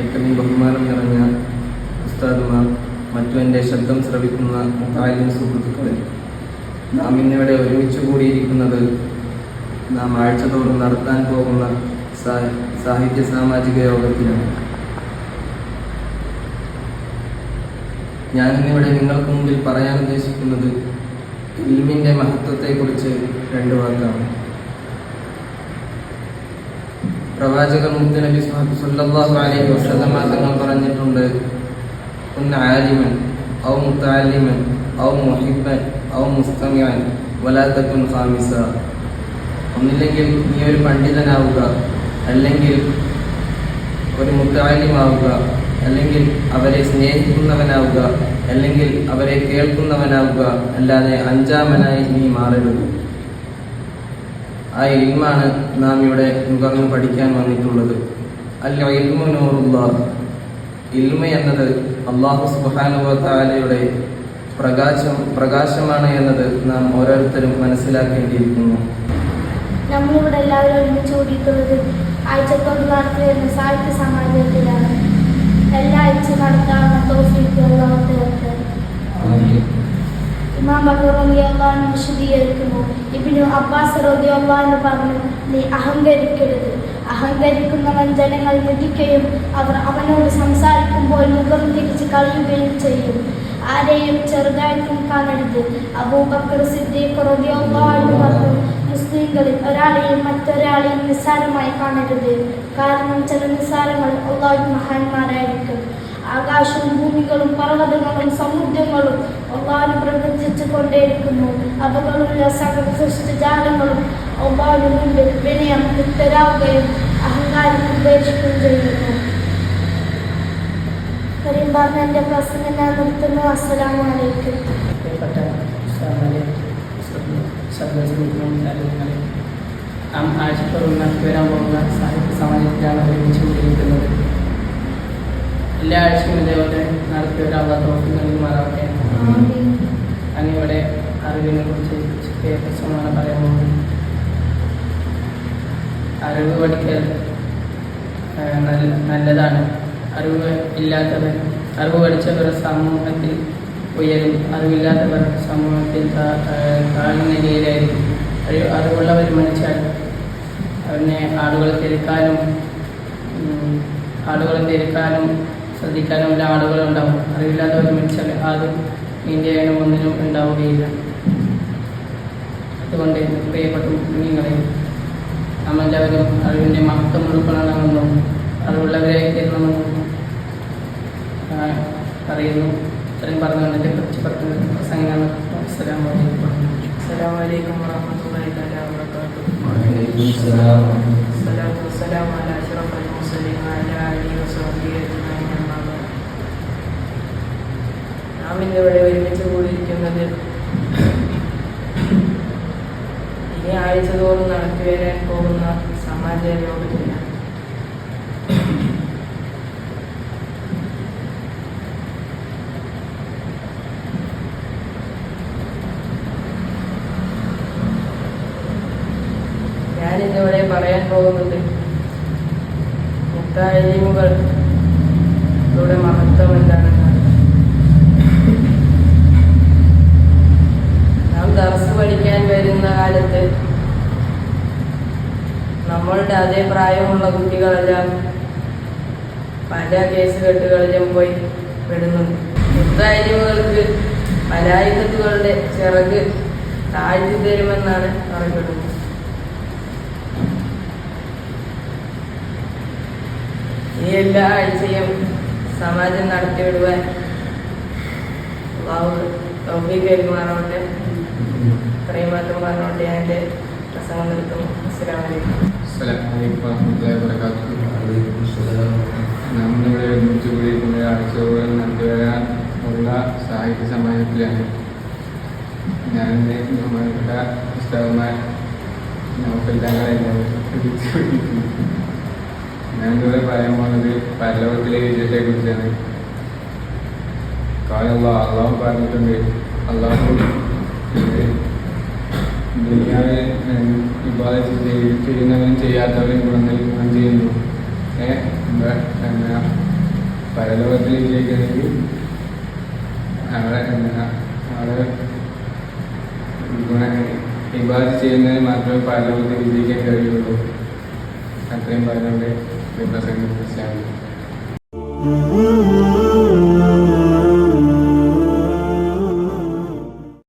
ഏറ്റവും ബഹുമാനം നിറഞ്ഞ ഉസ്താദുമാർ മറ്റു എന്റെ ശബ്ദം ശ്രവിക്കുന്ന മുത്താലിം സുഹൃത്തുക്കളെ നാം ഇന്നിവിടെ ഒരുമിച്ച് കൂടിയിരിക്കുന്നത് നാം ആഴ്ചതോറും നടത്താൻ പോകുന്ന സാഹിത്യ സാമാജിക യോഗത്തിലാണ്. ഞാനിന്നിവിടെ നിങ്ങൾക്ക് മുമ്പിൽ പറയാൻ ഉദ്ദേശിക്കുന്നത് ഇൽമിന്റെ മഹത്വത്തെക്കുറിച്ച് രണ്ട് വാക്കാണ്. പ്രവാചകൻ മുത്തുനബി നബി സല്ലല്ലാഹു അലൈഹി വസല്ലമ തങ്ങൾ പറഞ്ഞിട്ടുണ്ട് കുന്ന ആലിമൻ ഔ മുത്തഅല്ലിമൻ ഔ മുഹിബ്ബൻ ഔ മുസ്തമിയാൻ വലാ തകുൻ ഖാമിസ. ഒന്നില്ലെങ്കിൽ നീ ഒരു പണ്ഡിതനാവുക അല്ലെങ്കിൽ ഒരു മുത്താലിമാവുക അല്ലെങ്കിൽ അവരെ സ്നേഹിക്കുന്നവനാവുക അല്ലെങ്കിൽ അവരെ കേൾക്കുന്നവനാവുക അല്ലാതെ അഞ്ചാമനായി നീ മാറരുത്. ആ ഇൽമാണ് നാം ഇവിടെ നുകർന്ന് പഠിക്കാൻ വന്നിട്ടുള്ളത്. അല്ല ഇൽമു നൂറുള്ള ഇൽമ എന്നത് അള്ളാഹു സുബാനുവലയുടെ പ്രകാശം പ്രകാശമാണ് എന്നത് നാം ഓരോരുത്തരും മനസ്സിലാക്കേണ്ടിയിരിക്കുന്നു. നമ്മളിവിടെ എല്ലാവരും ഒരുമിച്ച് കൂടിയിട്ടുള്ളത് ആഴ്ചത്തോട് നടത്തിയിരുന്ന സാഹിത്യ സമാജത്തിലാണ്. എല്ലാ ആഴ്ച നടത്താവുന്ന തോഫിക്ക് അള്ളാഹത്തെ ഇമാം അള്ളാഹിനെ വിശദീകരിക്കുന്നു. ഇബിനു അബ്ബാസ് റബി അള്ളാഹിന് പറഞ്ഞു നീ അഹങ്കരിക്കരുത്. അഹങ്കരിക്കുന്നവൻ ജനങ്ങൾ ഞെട്ടിക്കുകയും അവർ അവനോട് സംസാരിക്കുമ്പോൾ മുഖം തിരിച്ച് കളയുകയും ചെയ്യും. ആരെയും ചെറുതായിട്ടും കാണരുത്. അബൂബക്കർ സിദ്ദീഖ് റബി അള്ളാഹിന് പറഞ്ഞു മുസ്ലിങ്ങളിൽ ഒരാളെയും മറ്റൊരാളെയും നിസ്സാരമായി കാണരുത്. കാരണം ചില നിസ്സാരങ്ങൾ അള്ളാഹു മഹാന്മാരായിരിക്കും. ആകാശവും ഭൂമികളും പർവതങ്ങളും സമുദ്രങ്ങളും കൊണ്ടേയിരിക്കുന്നു. അവകളുള്ള സകല സൃഷ്ടിജാലങ്ങളും മുമ്പിൽ വിനയം മുക്തരാവുകയും അഹങ്കാരം ഉപേക്ഷിക്കുകയും ചെയ്യുന്നു. കരീം പറഞ്ഞ എന്റെ പ്രസംഗം ഞാൻ നിർത്തുന്നു. അസ്സലാം വലൈക്കും നാം ആഴ്ചത്തോറും വരാൻ പോകുന്ന സാഹിത്യ സമാജത്തിലാണ് ഒരുമിച്ച് കൂടിയിരിക്കുന്നത് എല്ലാ ആഴ്ചയും ഇതേപോലെ നടത്തിവരാനുള്ള തോഫി നൽകുമാറാവട്ടെ ഞാനിവിടെ അറിവിനെ കുറിച്ച് കുറിച്ചാണ് പറയാൻ പോകുന്നത്. അറിവ് പഠിക്കൽ നല്ല- നല്ലതാണ്. അറിവ് ഇല്ലാത്തവർ അറിവ് പഠിച്ചവർ സമൂഹത്തിൽ ഉയരും. അറിവില്ലാത്തവർ സമൂഹത്തിൽ താഴ്ന്ന അറിവ് അറിവുള്ളവർ മരിച്ചാൽ അവനെ ആളുകൾ തിരക്കാനും ആളുകൾ തിരക്കാനും ശ്രദ്ധിക്കാനും എല്ലാ ആളുകളുണ്ടാവും അറിവില്ലാത്തവർ മരിച്ചാൽ നിന്റെ അയണം ഒന്നിനും ഉണ്ടാവുകയില്ല. അതുകൊണ്ട് പ്രിയപ്പെട്ട കുഞ്ഞുങ്ങളെ നമ്മളെല്ലാവരും അറിവിന്റെ മഹത്വം ഉൾക്കൊള്ളണമെന്നും അറിവുള്ളവരായി തരണമെന്നും പറയുന്നു. ഇത്രയും പറഞ്ഞുകൊണ്ട് എന്റെ കുറച്ച് പറഞ്ഞ പ്രസംഗങ്ങൾ അസ്സലാം വലൈക്കും അസ്സലാം വലൈക്കും വറഹമത്തുള്ളാഹി തആല വബറകാതുഹു. വഅലൈക്കും അസ്സലാം. വസ്സലാമു അലാ അഷ്റഫിൽ മുർസലീൻ വഅലാ ആലിഹി വസഹ്ബിഹി നാം ഇന്നിവിടെ ഒരുമിച്ച് കൂടിയിരിക്കുന്നത് ഇനി ആഴ്ച തോറും നടത്തി വരാൻ പോകുന്ന സമാജ യോഗത്തിലാണ് ഞാൻ പറയാൻ പോകുന്നത് മുത്താലിമുകൾ യുടെ മഹത്വം എന്താണെന്നാണ് നാം ദർസ് പഠിക്കാൻ വരുന്ന കാലത്ത് നമ്മളുടെ അതേ പ്രായമുള്ള കുട്ടികളെല്ലാം പല കേസ് കെട്ടുകളിലും പോയി പെടുന്നുണ്ട്. മുത്തായ്മകൾക്ക് പലായുധത്തുകളുടെ ചിറക് താഴ്ത്തി തരുമെന്നാണ് പറയപ്പെടുന്നത്. ഈ എല്ലാ ആഴ്ചയും സമാജം നടത്തിവിടുവാൻ തൗഫീഖ് പെരുമാറോട്ടെ ഇത്രയും മാത്രം പറഞ്ഞോട്ടെ എന്റെ നമ്മളിവിടെ ഒരുമിച്ച് കൂടിയിരിക്കുന്ന ആഴ്ചകൾ നടത്തിവരാൻ ഉള്ള സാഹിത്യ സമാജത്തിലാണ് ഞാൻ ബഹുമാനപ്പെട്ട പുസ്തകന്മാർ നോക്കൽ തങ്ങളെല്ലാം ഒരുമിച്ച് കൂടിയിരിക്കുന്നു ഞാനിവിടെ പറയാൻ പോകുന്നത് പരലോകത്തിലെ വിജയത്തെ കുറിച്ചാണ് കാലം അള്ളാഹു പറഞ്ഞിട്ടുണ്ട്. അള്ളാഹു ദുനിയാവിൽ വിവാദം ചെയ്യുന്നവരും ചെയ്യാത്തവരും ഗുണം നൽകുകയും ചെയ്യുന്നു. എന്നാ പരലോകത്തിൽ വിജയിക്കണമെങ്കിൽ അവിടെ എന്താ അവിടെ ഗുണ ഇബാദ് ചെയ്യുന്നതിന് മാത്രമേ പരലോകത്തിൽ വിജയിക്കാൻ കഴിയുള്ളൂ അത്രയും പറഞ്ഞുകൊണ്ട് പ്രസംഗം പ്രശ്നമാണ്